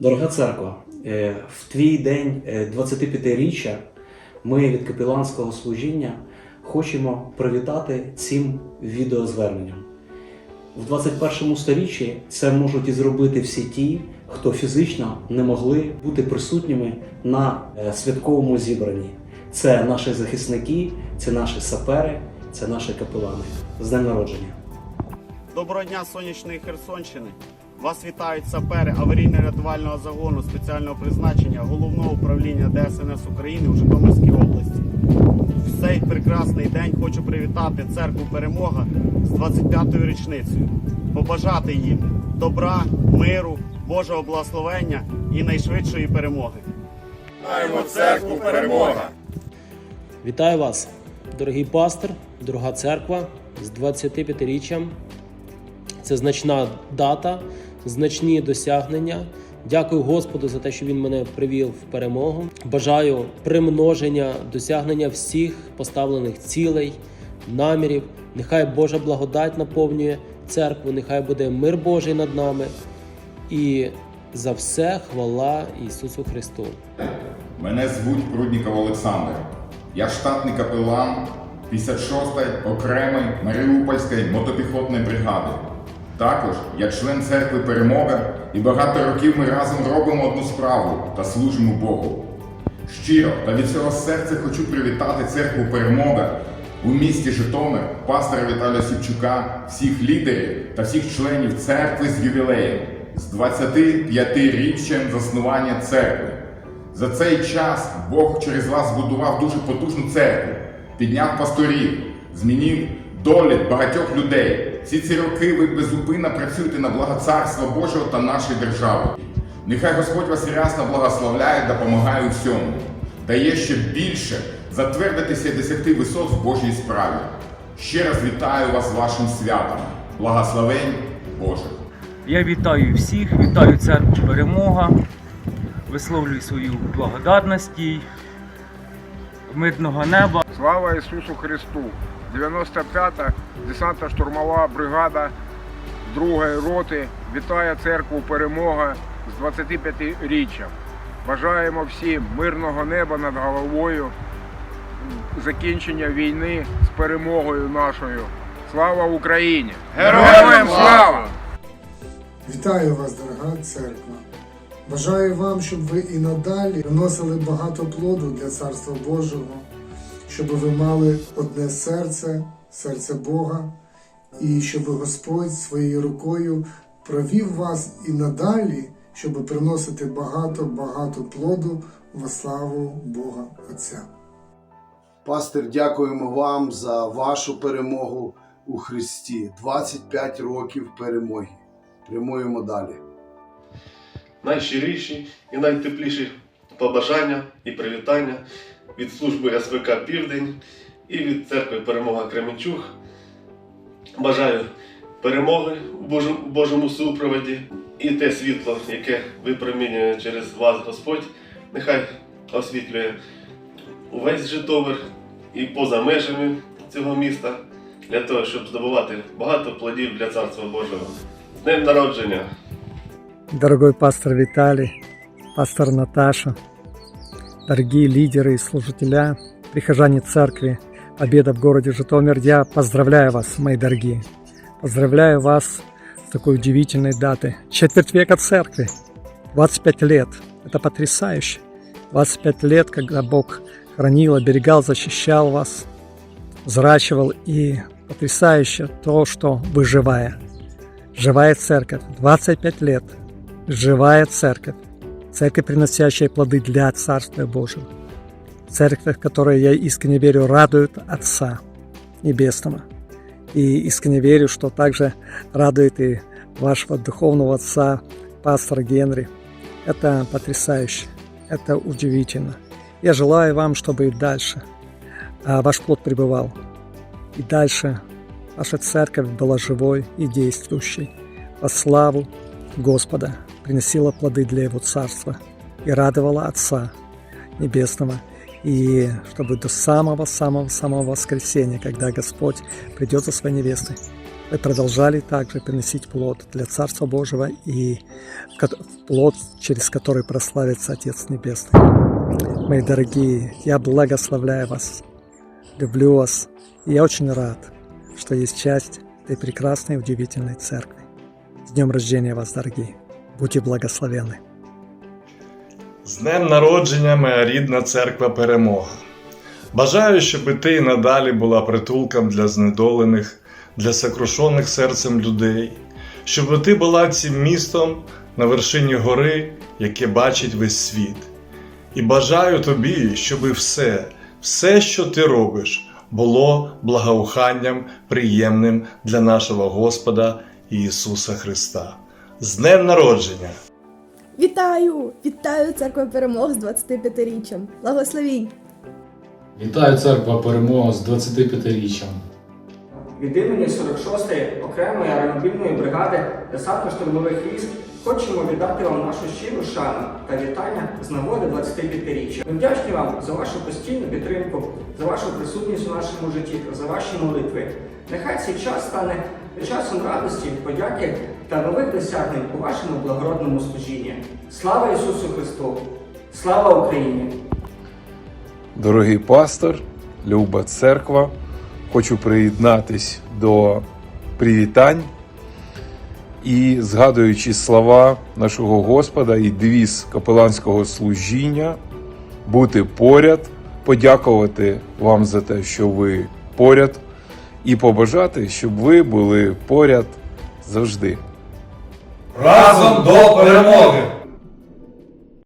Дорога церква, е, в твій день е, 25-річчя ми від капеланського служіння хочемо привітати цим відеозверненням. В 21 сторіччі це можуть і зробити всі ті, хто фізично не могли бути присутніми на е, святковому зібранні. Це наші захисники, це наші сапери, це наші капелани. З днем народження! Доброго дня сонячної Херсонщини. Вас вітають сапери аварійно-рятувального загону спеціального призначення головного управління ДСНС України у Житомирській області. В цей прекрасний день хочу привітати церкву Перемога з 25-ю річницею, побажати їм добра, миру, Божого благословення і найшвидшої перемоги. Маємо церкву перемога. Вітаю вас, дорогий пастор, дорога церква з 25-річчям. Це значна дата, значні досягнення. Дякую Господу за те, що Він мене привів в перемогу. Бажаю примноження, досягнення всіх поставлених цілей, намірів. Нехай Божа благодать наповнює церкву, нехай буде мир Божий над нами. І за все хвала Ісусу Христу. Мене звуть Прудніков Олександр. Я штатний капелан 56-ї окремої Маріупольської мотопіхотної бригади. Також я член церкви Перемога і багато років ми разом робимо одну справу та служимо Богу. Щиро та від цього серця хочу привітати церкву Перемога у місті Житомир, пастора Віталія Сівчука, всіх лідерів та всіх членів церкви з ювілеєм з 25-річчям заснування церкви. За цей час Бог через вас збудував дуже потужну церкву, підняв пасторів, змінив долі багатьох людей. Всі ці роки ви безупинно працюєте на благо Царства Божого та нашої держави. Нехай Господь вас рясно благословляє, допомагає у всьому, дає ще більше затвердитися і досягти висот в Божій справі. Ще раз вітаю вас з вашим святом. Благословень Божих! Я вітаю всіх, вітаю церкву Перемога, висловлюю свою благодарність їй, мирного неба. Слава Ісусу Христу! 95-та десантна штурмова бригада 2-ї роти вітає церкву Перемога з 25-річчям. Бажаємо всім мирного неба над головою, закінчення війни з перемогою нашою. Слава Україні! Героям слава! Вітаю вас, дорога церква. Бажаю вам, щоб ви і надалі приносили багато плоду для Царства Божого, щоб ви мали одне серце, серце Бога, і щоб Господь своєю рукою провів вас і надалі, щоб приносити багато-багато плоду во славу Бога Отця. Пастир, дякуємо вам за вашу перемогу у Христі. 25 років перемоги. Прямуємо далі. найщиріші і найтепліші побажання і привітання від служби СВК Південь і від церкви Перемога Кременчуг. Бажаю перемоги у Божому, супроводі і те світло, яке випромінює через вас Господь, нехай освітлює увесь Житомир і поза межами цього міста для того, щоб здобувати багато плодів для Царства Божого. З Днем народження! дорогой пастор Виталий, пастор Наташа, дорогие лидеры и служителя, прихожане церкви Победа в городе Житомир, я поздравляю вас, мои дорогие. Поздравляю вас с такой удивительной датой. Четверть века церкви, 25 лет. Это потрясающе. 25 лет, когда Бог хранил, оберегал, защищал вас, взращивал. И потрясающе то, что вы живая. Живая церковь. 25 лет. Живая церковь. Церковь, приносящая плоды для Царствия Божьего. Церковь, в которой я искренне верю, радует Отца Небесного. И искренне верю, что также радует и вашего духовного отца, пастора Генри. Это потрясающе. Это удивительно. Я желаю вам, чтобы и дальше а, ваш плод пребывал. И дальше ваша церковь была живой и действующей. Во славу Господа приносила плоды для Его Царства и радовала Отца Небесного. И чтобы до самого-самого-самого воскресения, когда Господь придет за своей невестой, вы продолжали также приносить плод для Царства Божьего и плод, через который прославится Отец Небесный. Мои дорогие, я благословляю вас, люблю вас, и я очень рад, что есть часть этой прекрасной, удивительной церкви. С днем рождения вас, дорогие! Будьте благословенны! З днем народження, моя рідна церква Перемога. Бажаю, щоб ти і надалі була притулком для знедолених, для сокрушених серцем людей, щоб ти була цим містом на вершині гори, яке бачить весь світ. І бажаю тобі, щоб все, все, що ти робиш, було благоуханням приємним для нашого Господа Ісуса Христа. З днем народження! Вітаю! Вітаю церква перемог з 25-річчям. Благословінь! Вітаю церква Перемога з 25-річчям. Від імені 46-ї окремої аеромобільної бригади десантно-штурмових військ хочемо віддати вам нашу щиру шану та вітання з нагоди 25-річчя. Ми вдячні вам за вашу постійну підтримку, за вашу присутність у нашому житті та за ваші молитви. Нехай цей час стане часом радості, подяки та нових досягнень у вашому благородному служінні. Слава Ісусу Христу! Слава Україні! Дорогий пастор, люба церква, хочу приєднатись до привітань і згадуючи слова нашого Господа і девіз капеланського служіння, бути поряд, подякувати вам за те, що ви поряд, і побажати, щоб ви були поряд завжди. Разом до перемоги!